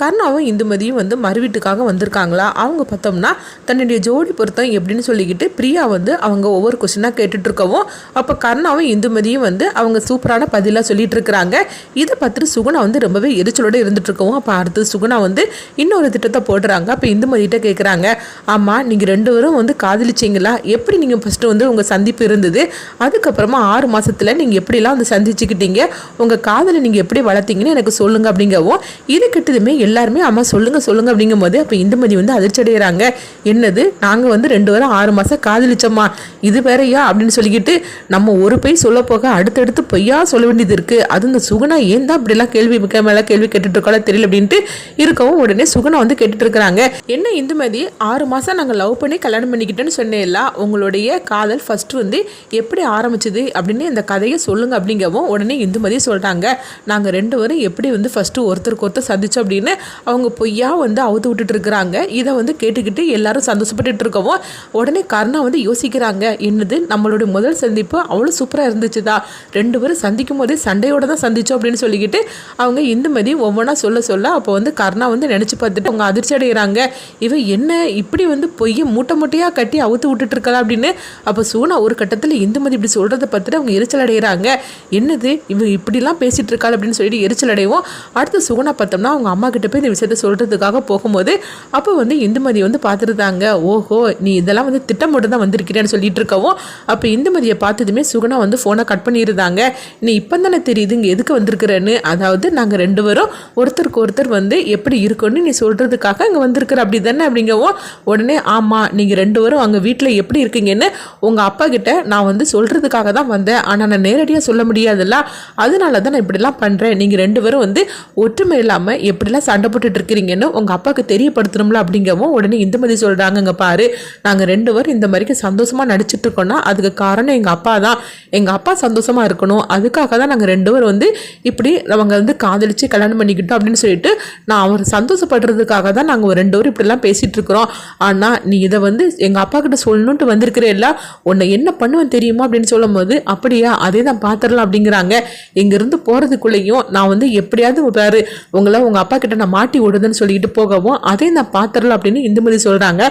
கர்ணாவும் இந்துமதியும் வந்து மறுவீட்டுக்காக வந்திருக்காங்களா? அவங்க பார்த்தோம்னா தன்னுடைய ஜோடி பொருத்தம் எப்படின்னு சொல்லிக்கிட்டு பிரியா வந்து அவங்க ஒவ்வொரு கொஸ்டினாக கேட்டுட்டு இருக்கவும் அப்போ கர்ணாவும் இந்துமதியும் வந்து அவங்க சூப்பரான பதிலாக சொல்லிட்டு இருக்கிறாங்க இதை பார்த்துட்டு சுகுணா வந்து ரொம்பவே எரிச்சலோடு இருந்துட்டு இருக்கவும் அப்போ அடுத்து சுகுணா வந்து இன்னொரு திட்டத்தை போடுறாங்க. அப்போ இந்துமதிகிட்ட கேட்குறாங்க ஆமாம் நீங்கள் ரெண்டு பேரும் வந்து காதலிச்சிங்களா? எப்படி நீங்கள் ஃபஸ்ட்டு வந்து உங்கள் சந்திப்பு இருந்தது? அதுக்கப்புறமா ஆறு மாதத்தில் நீங்கள் எப்படிலாம் வந்து சந்திச்சுக்கிட்டீங்க? உங்கள் காதலை நீங்கள் எப்படி வளர்த்தீங்கன்னு எனக்கு சொல்லுங்கள் அப்படிங்கவும் இது கிட்டதுமே எல்லாருமே அம்மா சொல்லுங்க சொல்லுங்க அப்படிங்கும் போது அப்போ இந்துமதி வந்து அதிர்ச்சி அடைகிறாங்க என்னது? நாங்கள் வந்து ரெண்டு வாரம் ஆறு மாதம் காதலிச்சோம்மா இது வேறயா? அப்படின்னு சொல்லிக்கிட்டு நம்ம ஒரு பொய் சொல்ல போக அடுத்தடுத்து பொய்யா சொல்ல வேண்டியது இருக்கு. அது இந்த சுகுணா ஏன் தான் இப்படிலாம் கேள்வி மிக்க மேலே கேள்வி கேட்டுட்டு தெரியல அப்படின்ட்டு இருக்கவும் உடனே சுகுணா வந்து கேட்டுட்டு இருக்கிறாங்க என்ன இந்துமதி ஆறு மாதம் நாங்கள் லவ் பண்ணி கல்யாணம் பண்ணிக்கிட்டேன்னு சொன்னேன்ல உங்களுடைய காதல் ஃபர்ஸ்ட் வந்து எப்படி ஆரம்பிச்சது? அப்படின்னு இந்த கதையை சொல்லுங்க அப்படிங்கவும் உடனே இந்துமதி சொல்றாங்க. நாங்கள் ரெண்டு பேரும் எப்படி வந்து ஃபர்ஸ்ட் ஒருத்தருக்கு ஒருத்தர் சந்திச்சோம் அப்படின்னு அவங்க பொய்யா வந்து அவுத்து விட்டுட்டு இருக்கிறாங்க இதை வந்து கேட்டுக்கிட்டு எல்லாரும் சந்தோஷப்பட்டுட்டு இருக்கவும் உடனே கர்ணா வந்து யோசிக்கிறாங்க. என்னது நம்மளுடைய முதல் சந்திப்பு அவ்வளோ சூப்பராக இருந்துச்சுதா? ரெண்டு பேரும் சந்திக்கும் போதே சண்டையோட தான் சந்திச்சோம் அப்படின்னு சொல்லிக்கிட்டு அவங்க இந்துமதி ஒவ்வொன்றா சொல்ல சொல்ல அப்போ வந்து கர்ணா வந்து நினச்சி பார்த்துட்டு அவங்க அதிர்ச்சி அடைகிறாங்க இவன் என்ன இப்படி வந்து பொய்யை மூட்டை மூட்டையாக கட்டி அவுத்து விட்டுட்டு இருக்கா அப்படின்னு அப்போ சூனா ஒரு கட்டத்தில் இந்துமதி இப்படி சொல்கிறத பார்த்துட்டு அவங்க எரிச்சல் அடைகிறாங்க என்னது இவன் இப்படிலாம் பேசிகிட்டு இருக்காள் அப்படின்னு சொல்லிட்டு எரிச்சல் அடைவோம் அடுத்து சுகுணா பார்த்தோம்னா அவங்க அம்மா கிட்ட போய் இந்த விஷயத்த சொல்கிறதுக்காக போகும்போது அப்போ வந்து இந்துமதி வந்து பார்த்துருந்தாங்க. ஓஹோ நீ இதெல்லாம் வந்து திட்டமிட்டு தான் வந்திருக்கிறேன்னு சொல்லிட்டு இருக்கவும் அப்போ இந்துமதியை பார்த்ததுமே சுகுணா வந்து ஃபோனை கட் பண்ணியிருந்தாங்க. நீ இப்போ தானே தெரியுது இங்கே எதுக்கு வந்திருக்கிறேன்னு? அதாவது நாங்கள் ரெண்டு பேரும் ஒருத்தருக்கு ஒருத்தர் வந்து எப்படி இருக்குன்னு நீ சொல்கிறதுக்காக இங்கே வந்திருக்கிற. அப்படி தானே அப்படிங்கவும் உடனே ஆமாம் நீங்கள் ரெண்டு பேரும் அங்கே வீட்டில் எப்படி இருக்கீங்கன்னு உங்கள் அப்பா கிட்ட நான் வந்து சொல்கிறதுக்காக தான் வந்தேன். ஆனால் நான் நேரடியாக சொல்ல முடியாதுல்ல. அதனால தான் நான் இப்படிலாம் பண்ணுறேன் நீங்கள் ரெண்டு பேரும் வந்து ஒற்றுமை இல்லாமல் எப்படிலாம் சண்டை போட்டுட்டு இருக்கிறீங்கன்னு உங்கள் அப்பாவுக்கு தெரியப்படுத்தணும்ல அப்படிங்கவும் உடனே இந்த மாதிரி சொல்கிறாங்கங்க பாரு. நாங்கள் ரெண்டு பேரும் இந்த மாதிரிக்கு சந்தோஷமாக நடிச்சிட்டு இருக்கோம்னா அதுக்கு காரணம் எங்கள் அப்பா தான். எங்கள் அப்பா சந்தோஷமாக இருக்கணும். அதுக்காக தான் நாங்கள் ரெண்டு பேரும் வந்து இப்படி அவங்க வந்து காதலிச்சு கல்யாணம் பண்ணிக்கிட்டோம் அப்படின்னு சொல்லிட்டு நான் அவர் சந்தோஷப்படுறதுக்காக தான் நாங்கள் ரெண்டு பேரும் இப்படிலாம் பேசிகிட்டு இருக்கிறோம் ஆனால் நீ இதை வந்து எங்கள் அப்பா கிட்ட சொல்லணுன்ட்டு வந்திருக்கிறேல்ல உன்னை என்ன பண்ணுவேன் தெரியுமா அப்படின்னு சொல்லும்போது அப்படியா அதே தான் பார்த்துடலாம் அப்படிங்கிறாங்க. இங்கேருந்து போகிறதுக்குள்ளேயும் நான் வந்து எப்படியாவது பாரு உங்களை உங்கள் அப்பா கிட்ட நான் மாட்டி விடுதுன்னு சொல்லிட்டு போகவும் அதை நான் பார்த்துடலாம் அப்படின்னு இந்துமதி சொல்கிறாங்க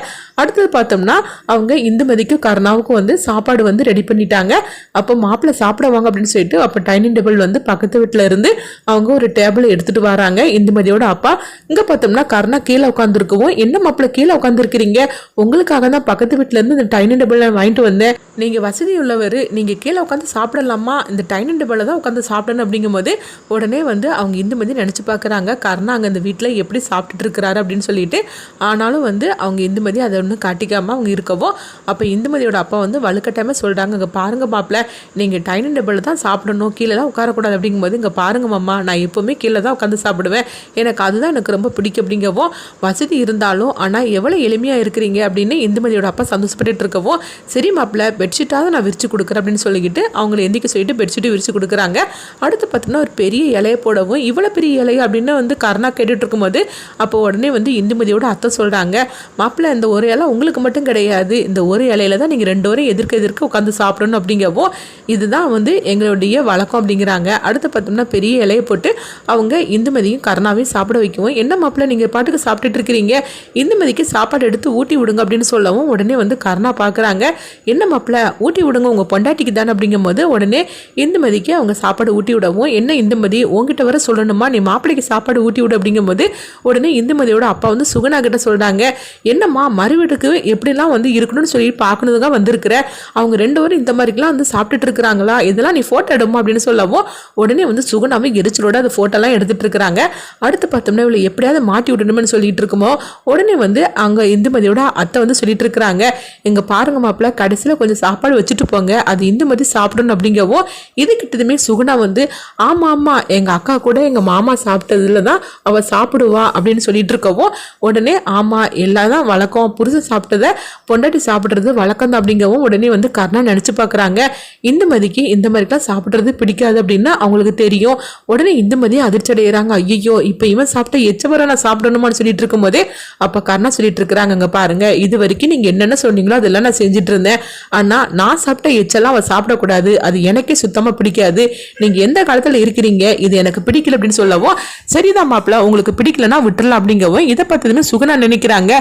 அடுத்தது பார்த்தோம்னா அவங்க இந்துமதிக்கும் கருணாவுக்கும் வந்து சாப்பாடு வந்து ரெடி பண்ணிட்டாங்க. அப்போ மாப்பிள்ளை சாப்பிடுவாங்க அப்படின்னு சொல்லிட்டு அப்போ டைனிங் டேபிள் வந்து பக்கத்து வீட்டில் இருந்து அவங்க ஒரு டேபிள் எடுத்துட்டு வராங்க இந்துமதியோட அப்பா. இங்கே பார்த்தோம்னா கருணா கீழே உட்காந்துருக்கவும் என்ன மாப்பிள்ளை கீழே உட்காந்துருக்கிறீங்க உங்களுக்காக தான் பக்கத்து வீட்டில் இருந்து இந்த டைனிங் டேபிள் வாங்கிட்டு வந்தேன். நீங்கள் வசதி உள்ளவர் நீங்கள் கீழே உட்காந்து சாப்பிடலாமா? இந்த டைனிங் டேபிளில் தான் உட்காந்து சாப்பிடணும். அப்படிங்கும்போது உடனே வந்து அவங்க இந்துமதி நினச்சி பார்க்குறாங்க. கருணா அங்கே அந்த வீட்டில் எப்படி சாப்பிட்டுட்டு இருக்கிறாரு அப்படின்னு சொல்லிட்டு ஆனாலும் வந்து அவங்க இந்துமதி அதை ஒன்றும் காட்டிக்காமல் அவங்க இருக்கவும் அப்போ இந்துமதியோட அப்பா வந்து வலுக்கட்டாமல் சொல்கிறாங்க இங்கே பாருங்க மாப்பிள்ள நீங்கள் டைனிங் டேபிளில் தான் சாப்பிடணும் கீழேலாம் உட்காரக்கூடாது அப்படிங்கும்போது இங்கே பாருங்க மாமா நான் எப்போவுமே கீழே தான் உட்காந்து சாப்பிடுவேன். எனக்கு அதுதான் எனக்கு ரொம்ப பிடிக்கும் அப்படிங்கவும் வசதி இருந்தாலும் ஆனால் எவ்வளோ எளிமையாக இருக்கிறீங்க அப்படின்னு இந்துமதியோட அப்பா சந்தோஷப்பட்டுட்டு இருக்கவும் சரி மாப்பிள்ள பெட்ஷீட்டாவது நான் விரிச்சு கொடுக்குறேன் அப்படின்னு சொல்லிக்கிட்டு அவங்கள எந்திக்க சொல்லிட்டு பெட்ஷீட்டு விரிச்சு கொடுக்குறாங்க. அடுத்து பார்த்தீங்கன்னா ஒரு பெரிய இலையை போடவும் இவ்வளோ பெரிய இலையை? அப்படின்னு வந்து கருணா கேட்டுட்டு இருக்கும்போது அப்போ உடனே வந்து இந்துமதியோட அத்தை சொல்கிறாங்க மாப்பிள்ளை இந்த ஒரு இலை உங்களுக்கு மட்டும் கிடையாது. இந்த ஒரு இலையில தான் நீங்கள் ரெண்டு வரையும் எதிர்க்க எதிர்க்க உட்காந்து சாப்பிடணும் அப்படிங்கவும் இதுதான் வந்து எங்களுடைய வழக்கம் அப்படிங்கிறாங்க. அடுத்து பார்த்தோம்னா பெரிய இலையை போட்டு அவங்க இந்துமதியும் கருணாவையும் சாப்பிட வைக்கவும் என்ன மாப்பிள்ளை நீங்கள் பாட்டுக்கு சாப்பிட்டுட்டு இருக்கிறீங்க? இந்துமதிக்கு சாப்பாடு எடுத்து ஊட்டி விடுங்க அப்படின்னு சொல்லவும் உடனே வந்து கருணா பார்க்குறாங்க. என்ன மாப்பிள்ளை ஊட்டி விடுங்க உங்கள் பொண்டாட்டிக்கு தானே அப்படிங்கும்போது உடனே இந்துமதிக்கு அவங்க சாப்பாடு ஊட்டி விடவும் என்ன இந்துமதி உங்ககிட்ட வர சொல்லணுமா? நீ மாப்பிள்ளைக்கு சாப்பாடு ஊட்டி விடு அப்படிங்கும்போது உடனே இந்துமதியோட அப்பா வந்து சுகுணா கிட்ட சொல்கிறாங்க என்னம்மா மறுவீட்டுக்கு எப்படிலாம் வந்து இருக்கணும்னு சொல்லி பார்க்கணுதுங்க வந்திருக்கிற? அவங்க ரெண்டு பேரும் இந்த மாதிரிலாம் வந்து சாப்பிட்டுட்டு இருக்கிறாங்களா? இதெல்லாம் நீ ஃபோட்டோ எடுமா? அப்படின்னு சொல்லவும் உடனே வந்து சுகுணாவை எரிச்சலோட அந்த ஃபோட்டோலாம் எடுத்துட்டு இருக்கிறாங்க. அடுத்து பார்த்தோம்னா இவளை எப்படியாவது மாட்டி விடணும்னு சொல்லிட்டு இருக்குமோ? உடனே வந்து அங்கே இந்துமதியோட அத்தை வந்து சொல்லிட்டு இருக்கிறாங்க எங்க பாருங்க மாப்பிள்ள கடைசியில் கொஞ்சம் சாப்பாடு வச்சுட்டு போங்க. அது இந்துமதி சாப்பிடணும் அப்படிங்கவும் இது கிட்டதுமே சுகுணா வந்து ஆமாம் ஆமாம் எங்கள் அக்கா கூட எங்கள் மாமா சாப்பிட்டதுல தான் அவள் அவள் சாப்பிடுவா அப்படின்னு சொல்லிட்டு இருக்கவும் உடனே ஆமாம் எல்லாம் தான் வழக்கம் புருஷன் சாப்பிட்டதை பொண்டாட்டி சாப்பிட்றது வழக்கம் தான் அப்படிங்கவும் உடனே வந்து கர்ணா நினச்சி பார்க்குறாங்க. இந்த மதிக்கு இந்த மாதிரிலாம் சாப்பிட்றது பிடிக்காது அப்படின்னு அவங்களுக்கு தெரியும். உடனே இந்துமதி அதிர்ச்சி அடைகிறாங்க ஐயோ இப்போ இவன் சாப்பிட்ட எச்சவரை நான் சாப்பிடணுமான்னு சொல்லிட்டு இருக்கும்போதே அப்போ கர்ணா சொல்லிட்டு இருக்கிறாங்க அங்கே பாருங்க. இது வரைக்கும் நீங்கள் என்னென்ன சொன்னீங்களோ அதெல்லாம் நான் செஞ்சுட்டு இருந்தேன் ஆனால் நான் சாப்பிட்ட எச்செல்லாம் அவள் சாப்பிடக்கூடாது. அது எனக்கே சுத்தமாக பிடிக்காது. நீங்கள் எந்த காலத்தில் இருக்கிறீங்க? இது எனக்கு பிடிக்கல அப்படின்னு சொல்லவும் சரிதான் மாப்பிள்ள உங்களுக்கு பிடிக்கலன்னா விட்டுறலாம் அப்படிங்கவும் இதை பார்த்ததுமே சுகனா நினைக்கிறாங்க.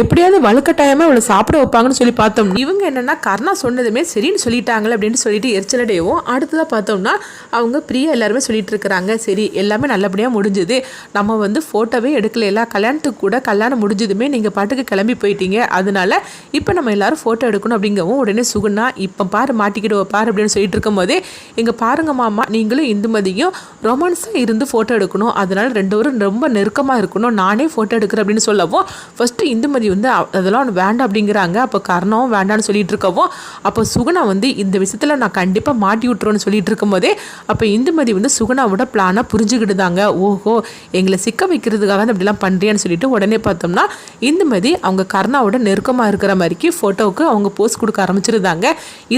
எப்படியாவது வலுக்கட்டாயமா அவளை சாப்பிட வைப்பாங்கன்னு சொல்லி பார்த்தோம். இவங்க என்னன்னா கர்ணா சொன்னதுமே சரின்னு சொல்லிட்டாங்களே அப்படின்னு சொல்லிட்டு எரிச்சலடையவும் அடுத்ததாக பார்த்தோம்னா அவங்க பிரியா எல்லாருமே சொல்லிட்டு இருக்கிறாங்க. சரி எல்லாமே நல்லபடியாக முடிஞ்சுது. நம்ம வந்து ஃபோட்டோவே எடுக்கல. கல்யாணத்துக்கு கூட கல்யாணம் முடிஞ்சதுமே நீங்கள் பாட்டுக்கு கிளம்பி போயிட்டீங்க. அதனால இப்போ நம்ம எல்லாரும் ஃபோட்டோ எடுக்கணும் அப்படிங்கவும் உடனே சுகுணா இப்போ பாரு மாட்டிக்கிடுவோம் பாரு அப்படின்னு சொல்லிட்டு இருக்கும்போதே இங்கே பாருங்க மாமா நீங்களும் இந்துமதியும் ரொமான்ஸாக இருந்து ஃபோட்டோ எடுக்கணும். அதனால ரெண்டு பேரும் ரொம்ப ரொம்ப நெருக்கமாக இருக்கணும். நானே ஃபோட்டோ எடுக்கிறேன் அப்படின்னு சொல்லவும் ஃபஸ்ட்டு இந்துமதி வந்து அதெல்லாம் வேண்டாம் அப்படிங்கிறாங்க. அப்போ கர்ணம் வேண்டாம்னு சொல்லிட்டு இருக்கவும் அப்போ சுகுணா வந்து இந்த விஷயத்தில் நான் கண்டிப்பாக மாட்டி விட்டுருவேன்னு சொல்லிட்டு இருக்கும்போதே அப்போ இந்துமதி வந்து சுகுணாவோட பிளானை புரிஞ்சுக்கிட்டுதாங்க ஓஹோ எங்களை சிக்க வைக்கிறதுக்காக தான் இப்படிலாம் பண்ணுறியான்னு சொல்லிட்டு உடனே பார்த்தோம்னா இந்துமதி அவங்க கர்ணாவோட நெருக்கமாக இருக்கிற மாதிரிக்கு ஃபோட்டோவுக்கு அவங்க போஸ்ட் கொடுக்க ஆரம்பிச்சிருந்தாங்க.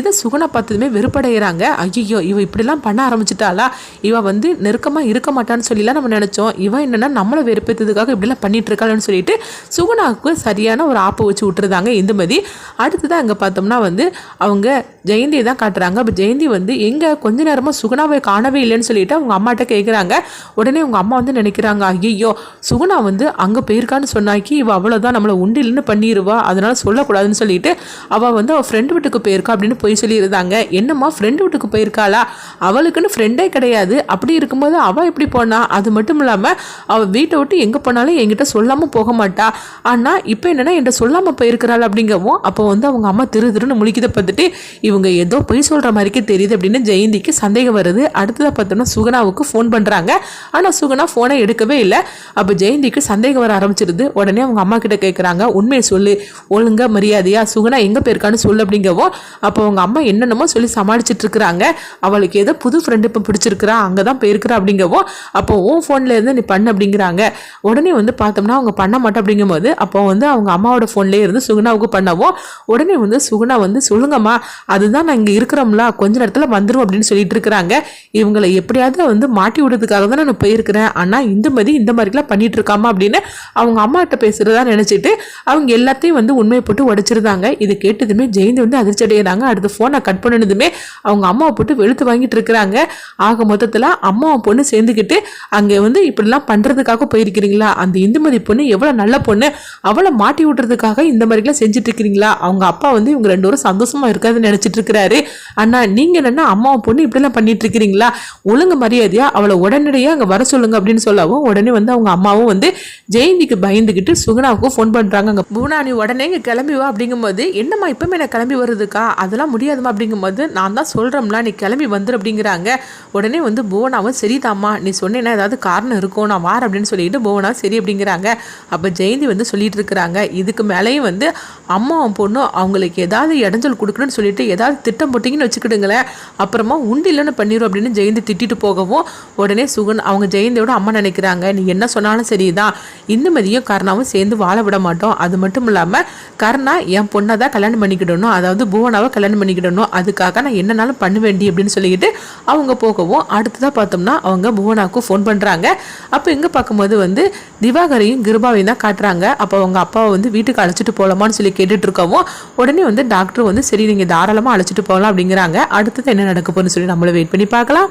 இதை சுகுணா பார்த்ததுமே வெறுப்படைகிறாங்க ஐயோ இவ இப்படிலாம் பண்ண ஆரம்பிச்சிட்டாளா? இவ வந்து நெருக்கமாக இருக்க மாட்டான்னு சொல்லிலாம் நம்ம நினச்சோம். இவன் என்னென்னா நம்மளை வெறுப்பேற்றதுக்காக இப்படிலாம் பண்ணிட்டு இருக்காளன்னு சொல்லிட்டு சுகுணாவுக்கு சரியான ஒரு ஆப்பை வச்சு விட்டுருந்தாங்க இந்துமதி அடுத்ததான் அங்கே பார்த்தோம்னா வந்து அவங்க ஜெயந்தியை தான் காட்டுறாங்க. அப்போ ஜெயந்தி வந்து எங்கே? கொஞ்ச நேரமாக சுகுணாவை காணவே இல்லைன்னு சொல்லிட்டு அவங்க அம்மாட்ட கேட்குறாங்க உடனே அவங்க அம்மா வந்து நினைக்கிறாங்க ஐயோ சுகுணா வந்து அங்கே போயிருக்கான்னு சொன்னாக்கி இவள் அவ்வளோதான் நம்மளை உண்டு இல்லைன்னு பண்ணிடுவா அதனால் சொல்லக்கூடாதுன்னு சொல்லிட்டு அவள் வந்து அவள் ஃப்ரெண்டு வீட்டுக்கு போயிருக்கா அப்படின்னு போய் சொல்லியிருந்தாங்க. என்னம்மா ஃப்ரெண்டு வீட்டுக்கு போயிருக்காளா? அவளுக்குன்னு ஃப்ரெண்டே கிடையாது. அப்படி இருக்கும்போது அவள் எப்படி போனா? அது மட்டும் இல்லாமல் அவள் வீட்டை விட்டு எங்கே போனாலும் என்கிட்ட சொல்லாமல் போக மாட்டா. ஆனால் இப்போ என்னென்னா என்கிட்ட சொல்லாமல் போயிருக்கிறாள் அப்படிங்கவும் அப்போ வந்து அவங்க அம்மா திரு திருன்னு முழிக்கதை பார்த்துட்டு இவங்க ஏதோ பொய் சொல்கிற மாதிரிக்கே தெரியுது அப்படின்னு ஜெயந்திக்கு சந்தேகம் வருது. அடுத்ததாக பார்த்தோம்னா சுகனாவுக்கு ஃபோன் பண்ணுறாங்க ஆனால் சுகனா ஃபோனை எடுக்கவே இல்லை. அப்போ ஜெயந்திக்கு சந்தேகம் வர ஆரம்பிச்சிருது. உடனே அவங்க அம்மா கிட்ட கேட்குறாங்க உண்மையை சொல்லு. ஒழுங்காக மரியாதையா சுகனா எங்கே போயிருக்கான்னு சொல்லு அப்படிங்கவும் அப்போ அவங்க அம்மா என்னென்னமோ சொல்லி சமாளிச்சுட்டு இருக்கிறாங்க. அவளுக்கு ஏதோ புது ஃப்ரெண்டு இப்போ பிடிச்சிருக்கிறா அங்கே தான் போயிருக்கிறா அப்படிங்கவும் அப்போ உன் ஃபோனில் இருந்து நீ பண்ணு அப்படிங்கிறாங்க. உடனே வந்து பார்த்தோம்னா அவங்க பண்ண மாட்டோம் அப்படிங்கும்போது அப்போ வந்து அவங்க அம்மாவோட ஃபோன்லேயே இருந்து சுகுணாவுக்கு பண்ணவும் உடனே வந்து சுகுணா வந்து சொல்லுங்கம்மா அதுதான் நான் இங்கே இருக்கிறோம்ல கொஞ்ச நேரத்தில் வந்துடும் அப்படின்னு சொல்லிட்டு இருக்கிறாங்க. இவங்களை எப்படியாவது வந்து மாட்டி விடுறதுக்காக தான் நான் போயிருக்கிறேன். ஆனால் மாதிரி இந்த மாதிரிலாம் பண்ணிட்டு இருக்காமா அப்படின்னு அவங்க அம்மாட்ட பேசுகிறதா நினச்சிட்டு அவங்க எல்லாத்தையும் வந்து உண்மையை போட்டு உடைச்சிருந்தாங்க. இது கேட்டதுமே ஜெயந்தி வந்து அதிர்ச்சி அடைகிறாங்க அடுத்து ஃபோனை கட் பண்ணினதுமே அவங்க அம்மாவை போட்டு வெளுத்து வாங்கிட்டு இருக்கிறாங்க. ஆக மொத்தத்தில் அம்மாவை பொண்ணு சேர்ந்துக்கிட்டு அங்கே வந்து இப்படிலாம் பண்ணுறதுக்காக போயிருக்கிறீங்களா? அந்த இந்துமதி பொண்ணு எவ்வளோ நல்ல பொண்ணு அவளை மாட்டி விட்டுறதுக்காக இந்த மாதிரிலாம் செஞ்சுட்டு இருக்கிறீங்களா அவங்க அப்பா வந்து இவங்க ரெண்டு பேரும் சந்தோஷமா இருக்காதுன்னு நினைச்சிட்டு இருக்கிறாரு அண்ணா நீங்க என்னென்னா அம்மாவை பொண்ணு இப்படிலாம் பண்ணிட்டு இருக்கிறீங்களா ஒழுங்கு மரியாதையா அவளை உடனடியாக அங்கே வர சொல்லுங்க அப்படின்னு சொல்லவும் உடனே வந்து அவங்க அம்மாவும் வந்து ஜெயந்திக்கு பயந்துக்கிட்டு சுகுணாவுக்கும் ஃபோன் பண்ணுறாங்க அங்கே பூனா நீ உடனே இங்கே கிளம்பி வா அப்படிங்கும்போது என்னம்மா இப்பவுமே நான் கிளம்பி வருதுக்கா அதெல்லாம் முடியாதுமா அப்படிங்கும்போது நான் தான் சொல்கிறோம்ல நீ கிளம்பி வந்துரு அப்படிங்கிறாங்க. உடனே வந்து பூனாவும் சரிதாம்மா நீ சொன்னேன்னா ஏதாவது காரணம் இருக்கும் நான் வார அப்படின்னு சொல்லிட்டு புவனா சரி அப்படிங்கிறாங்க. அப்போ ஜெயந்தி வந்து சொல்லிட்டு இருக்கிறாங்க. இதுக்கு மேலேயும் வந்து அம்மாவும் பொண்ணும் அவங்களுக்கு ஏதாவது இடைஞ்சல் கொடுக்கணும்னு சொல்லிட்டு ஏதாவது திட்டம் போட்டிங்கன்னு வச்சுக்கிடுங்களேன். அப்புறமா உண்டு இல்லைன்னு பண்ணிடும் அப்படின்னு ஜெயந்தி திட்டிட்டு போகவும் உடனே சுகன் அவங்க ஜெயந்தியோட அம்மா நினைக்கிறாங்க நீ என்ன சொன்னாலும் சரிதான். இந்துமதியும் கர்ணாவும் சேர்ந்து வாழ விட மாட்டோம். அது மட்டும் இல்லாமல் கர்ணா என் பொண்ணை தான் கல்யாணம் பண்ணிக்கிடணும். அதாவது புவனாவை கல்யாணம் பண்ணிக்கிடணும். அதுக்காக நான் என்னனாலும் பண்ண வேண்டி அப்படின்னு சொல்லிக்கிட்டு அவங்க போகவும் அடுத்ததாக பார்த்தோம்னா அவங்க புவனாவுக்கு ஃபோன் பண்ணுறாங்க அப்போ இங்கே பார்க்கும்போது வந்து திவாகரையும் கிருபாவையும் தான் காட்டுறாங்க. அப்போ அவங்க அப்பாவை வந்து வீட்டுக்கு அழைச்சிட்டு போகலாமான்னு சொல்லி கேட்டுட்டு இருக்கவும் உடனே வந்து டாக்டர் வந்து சரி நீங்கள் தாராளமாக அழைச்சிட்டு போகலாம் அப்படிங்கிறாங்க. அடுத்தது என்ன நடக்க போகுதுன்னு சொல்லி நம்மளும் வெயிட் பண்ணி பார்க்கலாம்.